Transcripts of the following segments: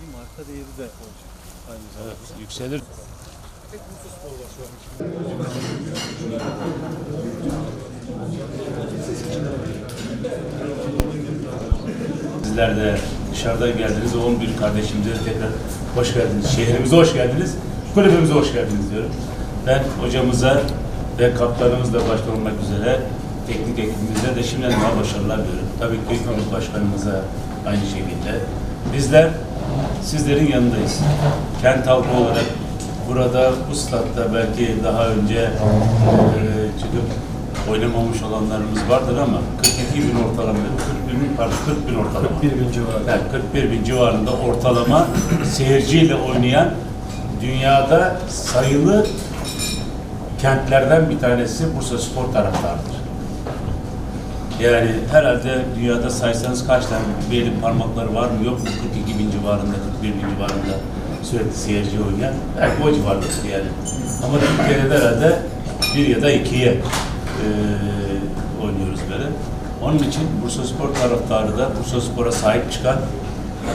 bir marka değeri de olacak. Aynı zamanda. Evet, yükselir. Tek Bursa Spor var şu an. Sizler de dışarıdan geldiniz. 11 kardeşimize tekrar hoş geldiniz. Şehrimize hoş geldiniz. Kulübümüze hoş geldiniz diyorum. Ben hocamıza ve kaptanımız da başta olmak üzere teknik ekibimize de şimdiden daha başarılar diliyorum. Tabii ki başkanımıza aynı şekilde. Bizler sizlerin yanındayız. Kent halkı olarak burada bu statta belki daha önce e, çıkıp oynamamış olanlarımız vardır ama 42 bin ortalama, 40 bin, pardon 40 bin ortalama. 41 bin civarı. Yani 41 bin civarında ortalama seyirciyle oynayan dünyada sayılı kentlerden bir tanesi Bursa Spor taraftarıdır. Yani herhalde dünyada saysanız kaç tane bir parmakları var mı yok mu 42 bin civarında 41 bin civarında sürekli seyirci oynayan belki o civarda yani. Ama Türkiye'de de herhalde bir ya da ikiye eee oynuyoruz böyle. Onun için Bursa Spor taraftarı da Bursa Spor'a sahip çıkan,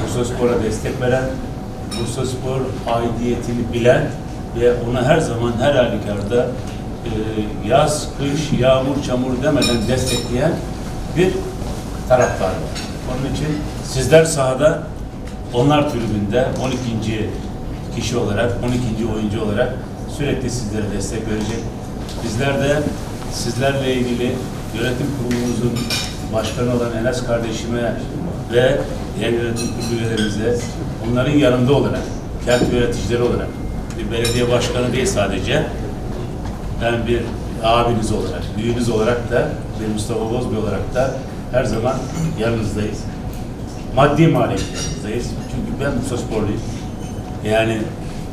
Bursa Spor'a destek veren, Bursa Spor aidiyetini bilen ve onu her zaman her halükarda e, yaz, kış, yağmur, çamur demeden destekleyen bir taraftar var. Onun için sizler sahada onlar tribünde 12. kişi olarak, 12. oyuncu olarak sürekli sizlere destek verecek. Bizler de sizlerle ilgili yönetim kurulumuzun başkanı olan Enes kardeşime ve diğer yönetim kurulu onların yanında olarak, kent yöneticileri olarak, bir belediye başkanı değil sadece, ben bir abiniz olarak, büyüğünüz olarak da, bir Mustafa Bozbey olarak da her zaman yanınızdayız. Maddi manevi yanınızdayız. Çünkü ben Bursa Sporluyum. Yani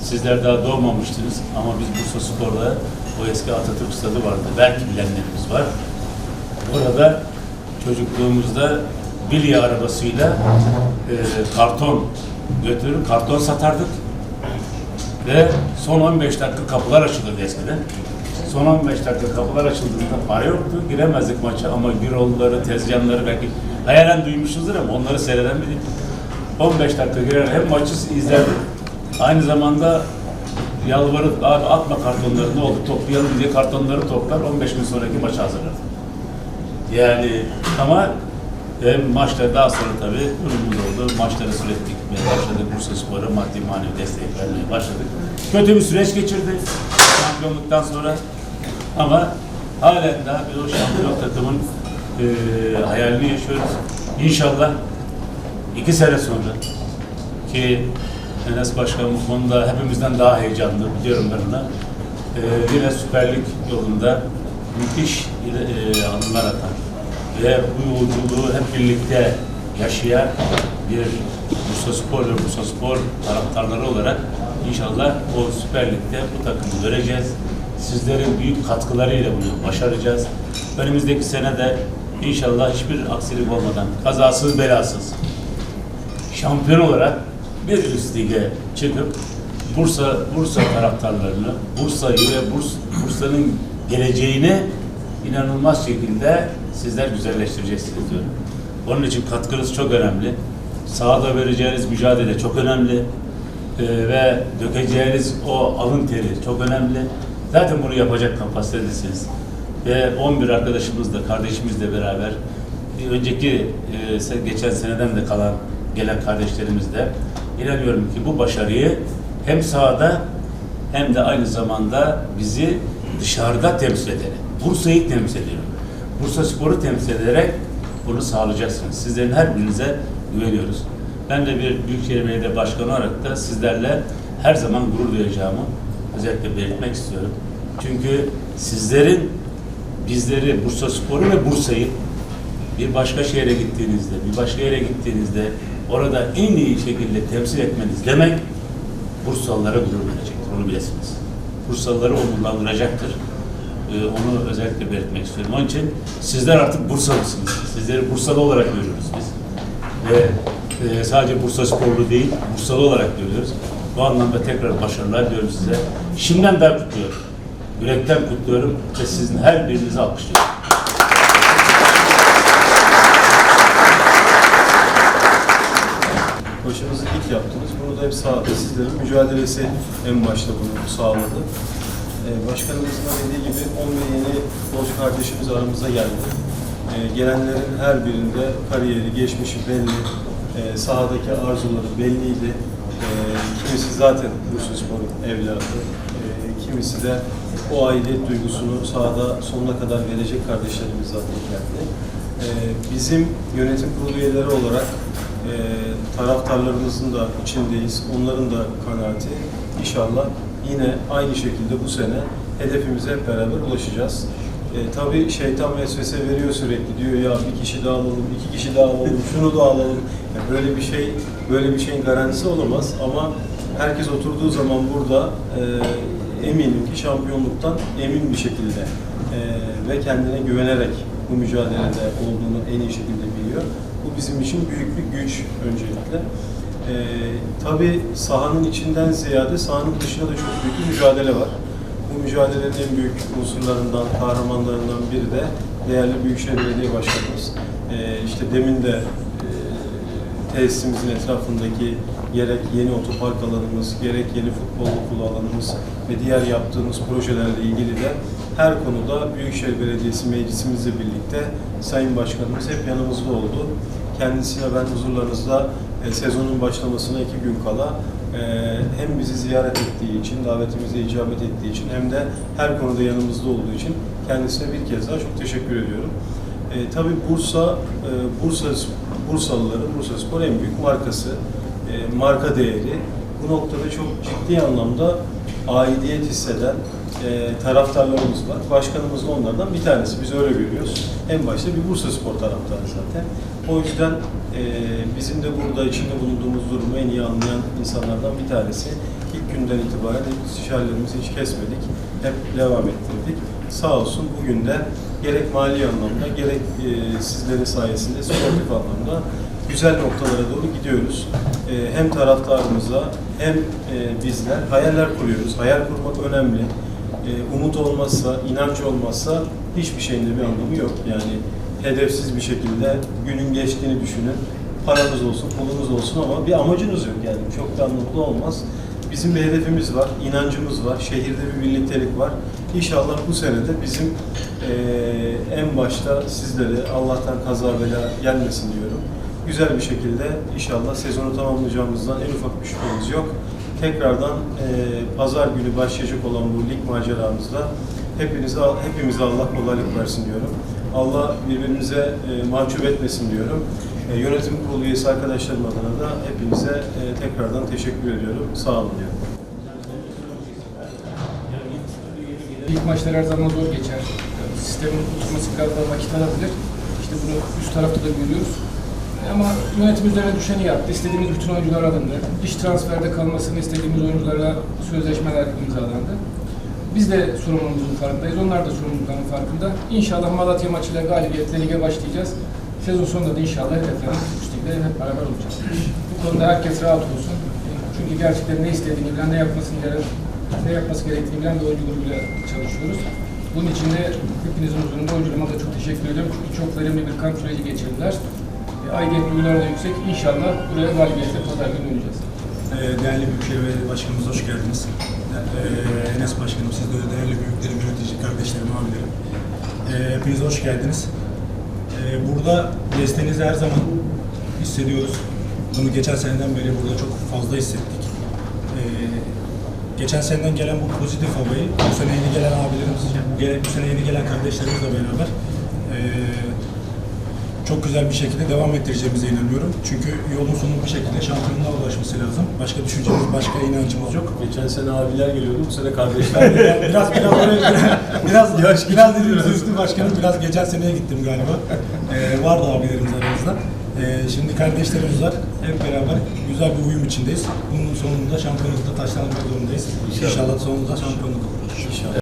sizler daha doğmamıştınız ama biz Bursa Spor'da o eski Atatürk Stadı vardı. Belki bilenlerimiz var. Orada çocukluğumuzda bilye arabasıyla e, karton götürür, karton satardık. Ve son 15 dakika kapılar açılırdı eskiden. Son 15 dakika kapılar açıldığında para yoktu. Giremezdik maça ama Birolları, Tezcanları belki hayalen duymuşuzdur ama onları seyreden biri. 15 dakika girer hem maçı izlerdik. Aynı zamanda yalvarıp abi atma kartonları ne oldu toplayalım diye kartonları toplar 15 gün sonraki maçı hazırlardı. Yani ama hem maçta daha sonra tabii durumumuz oldu. Maçları sürekli gitmeye başladık. Bursa Spor'a maddi manevi destek vermeye başladık. Kötü bir süreç geçirdi şampiyonluktan sonra. Ama halen daha biz o şampiyonluk takımın eee hayalini yaşıyoruz. İnşallah iki sene sonra ki Enes Başkan bu konuda hepimizden daha heyecanlı biliyorum ben ona. Ee, yine Süper Lig yolunda müthiş e, adımlar atan ve bu yolculuğu hep birlikte yaşayan bir Bursa Spor ve Bursa Spor taraftarları olarak inşallah o Süper Lig'de bu takımı göreceğiz. Sizlerin büyük katkılarıyla bunu başaracağız. Önümüzdeki sene de inşallah hiçbir aksilik olmadan, kazasız belasız, şampiyon olarak bir üst lige çıkıp Bursa Bursa taraftarlarını, Bursa'yı ve Burs, Bursa'nın geleceğini inanılmaz şekilde sizler güzelleştireceksiniz diyorum. Onun için katkınız çok önemli. Sahada vereceğiniz mücadele çok önemli. Ee, ve dökeceğiniz o alın teri çok önemli. Zaten bunu yapacak kapasitedesiniz. Ve 11 arkadaşımızla, kardeşimizle beraber önceki e, geçen seneden de kalan gelen kardeşlerimizle inanıyorum ki bu başarıyı hem sahada hem de aynı zamanda bizi dışarıda temsil ederek, Bursa'yı temsil ediyorum. Bursa Spor'u temsil ederek bunu sağlayacaksınız. Sizlerin her birinize güveniyoruz. Ben de bir Büyükşehir Belediye Başkanı olarak da sizlerle her zaman gurur duyacağımı özellikle belirtmek istiyorum. Çünkü sizlerin bizleri, Bursa Spor'u ve Bursa'yı bir başka şehre gittiğinizde, bir başka yere gittiğinizde orada en iyi şekilde temsil etmeniz demek Bursalılara gurur verecektir. Onu bilesiniz. Bursalıları onurlandıracaktır. Ee, onu özellikle belirtmek istiyorum. Onun için sizler artık Bursalısınız. Sizleri Bursalı olarak görüyoruz biz. Ve e, sadece Bursa sporlu değil, Bursalı olarak görüyoruz. Bu anlamda tekrar başarılar diliyorum size. Şimdiden ben kutluyorum. Yürekten kutluyorum ve sizin her birinizi alkışlıyorum. yaptınız. Bunu da hep sağladı. Sizlerin mücadelesi en başta bunu sağladı. Ee, başkanımızın dediği gibi 11 yeni futbolcu kardeşimiz aramıza geldi. Ee, gelenlerin her birinde kariyeri, geçmişi belli, ee, sahadaki arzuları belliydi. Ee, kimisi zaten Bursaspor'un evladı, ee, kimisi de o aidiyet duygusunu sahada sonuna kadar verecek kardeşlerimiz zaten geldi. Ee, bizim yönetim kurulu üyeleri olarak e, taraftarlarımızın da içindeyiz. Onların da kanaati inşallah yine aynı şekilde bu sene hedefimize hep beraber ulaşacağız. E, tabii şeytan vesvese veriyor sürekli diyor ya bir kişi daha alalım, iki kişi daha alalım, şunu da alalım. Ya böyle bir şey, böyle bir şeyin garantisi olamaz ama herkes oturduğu zaman burada e, eminim ki şampiyonluktan emin bir şekilde e, ve kendine güvenerek bu mücadelede olduğunu en iyi şekilde biliyor. Bu bizim için büyük bir güç öncelikle. Ee, tabii sahanın içinden ziyade sahanın dışında da çok büyük bir mücadele var. Bu mücadelenin en büyük unsurlarından, kahramanlarından biri de değerli Büyükşehir Belediye Başkanımız. Ee, işte demin de e, tesisimizin etrafındaki gerek yeni otopark alanımız, gerek yeni futbol okulu alanımız ve diğer yaptığımız projelerle ilgili de her konuda Büyükşehir Belediyesi meclisimizle birlikte Sayın Başkanımız hep yanımızda oldu. Kendisine ben huzurlarınızda e, sezonun başlamasına iki gün kala e, hem bizi ziyaret ettiği için, davetimize icabet ettiği için hem de her konuda yanımızda olduğu için kendisine bir kez daha çok teşekkür ediyorum. E, tabii Bursa, e, Bursa Bursalıların Bursa Spor en büyük markası, e, marka değeri. Bu noktada çok ciddi anlamda aidiyet hisseden e, taraftarlarımız var. Başkanımız da onlardan bir tanesi. Biz öyle görüyoruz. En başta bir Bursa Spor taraftarı zaten. O yüzden e, bizim de burada içinde bulunduğumuz durumu en iyi anlayan insanlardan bir tanesi. İlk günden itibaren istişarelerimizi hiç kesmedik. Hep devam ettirdik. Sağ olsun bugün de gerek mali anlamda gerek e, sizlerin sayesinde sportif anlamda güzel noktalara doğru gidiyoruz. E, hem taraftarımıza hem e, bizler hayaller kuruyoruz. Hayal kurmak önemli. E, umut olmazsa, inanç olmazsa hiçbir şeyin de bir anlamı yok. Yani hedefsiz bir şekilde günün geçtiğini düşünün. Paranız olsun, pulunuz olsun ama bir amacınız yok yani. Çok da anlamlı olmaz. Bizim bir hedefimiz var, inancımız var, şehirde bir birliktelik var. İnşallah bu sene de bizim eee, en başta sizlere Allah'tan kaza bela gelmesin diyorum. Güzel bir şekilde inşallah sezonu tamamlayacağımızdan en ufak bir şüphemiz yok. Tekrardan eee, pazar günü başlayacak olan bu lig maceramızda hepinize, hepimize Allah kolaylık versin diyorum. Allah birbirimize e, mahcup etmesin diyorum. E, yönetim kurulu üyesi arkadaşlarım adına da hepinize e, tekrardan teşekkür ediyorum. Sağ olun diyorum. İlk maçlar her zaman zor geçer. Sistemin oturması biraz daha vakit alabilir. İşte bunu üst tarafta da görüyoruz. Ama yönetim üzerine düşeni yaptı. İstediğimiz bütün oyuncular alındı. İş transferde kalmasını istediğimiz oyuncularla sözleşmeler imzalandı. Biz de sorumluluğumuzun farkındayız. Onlar da sorumluluklarının farkında. İnşallah Malatya maçıyla galibiyetle lige başlayacağız. Sezon sonunda da inşallah hedeflerimiz üst ligde hep beraber olacağız. Bu konuda herkes rahat olsun. Çünkü gerçekten ne istediğini bilen, ne yapmasını bilen, ne yapması gerektiğini bilen bir oyuncu grubuyla çalışıyoruz. Bunun için de hepinizin huzurunda oyuncularıma da çok teşekkür ediyorum. Çünkü çok verimli bir kamp süreci geçirdiler. E, Aidiyet duyguları da yüksek. İnşallah buraya galibiyetle pazar günü döneceğiz. Ee, Değerli Büyükşehir Belediye Başkanımız hoş geldiniz. Ee, Enes Başkanım, siz de değerli büyüklerim, yönetici kardeşlerim, abilerim. Ee, Hepiniz hoş geldiniz. Ee, Burada desteğinizi her zaman hissediyoruz. Bunu geçen seneden beri burada çok fazla hissettik. Ee, Geçen seneden gelen bu pozitif havayı, bu sene yeni gelen abilerimiz, bu sene yeni gelen kardeşlerimizle beraber ee, çok güzel bir şekilde devam ettireceğimize inanıyorum. Çünkü yolun sonu bir şekilde şampiyonluğa ulaşması lazım. Başka düşüncemiz, başka inancımız yok. Geçen sene abiler geliyordu, bu sene kardeşler. biraz biraz oraya biraz yaş biraz dediğimiz üstü başkanım biraz geçen seneye gittim galiba. Ee, vardı abilerimiz aramızda. Ee, şimdi kardeşlerimiz var. Hep beraber güzel bir uyum içindeyiz. Bunun sonunda şampiyonlukta taşlanmak zorundayız. İnşallah sonunda şampiyonluk oluruz. İnşallah.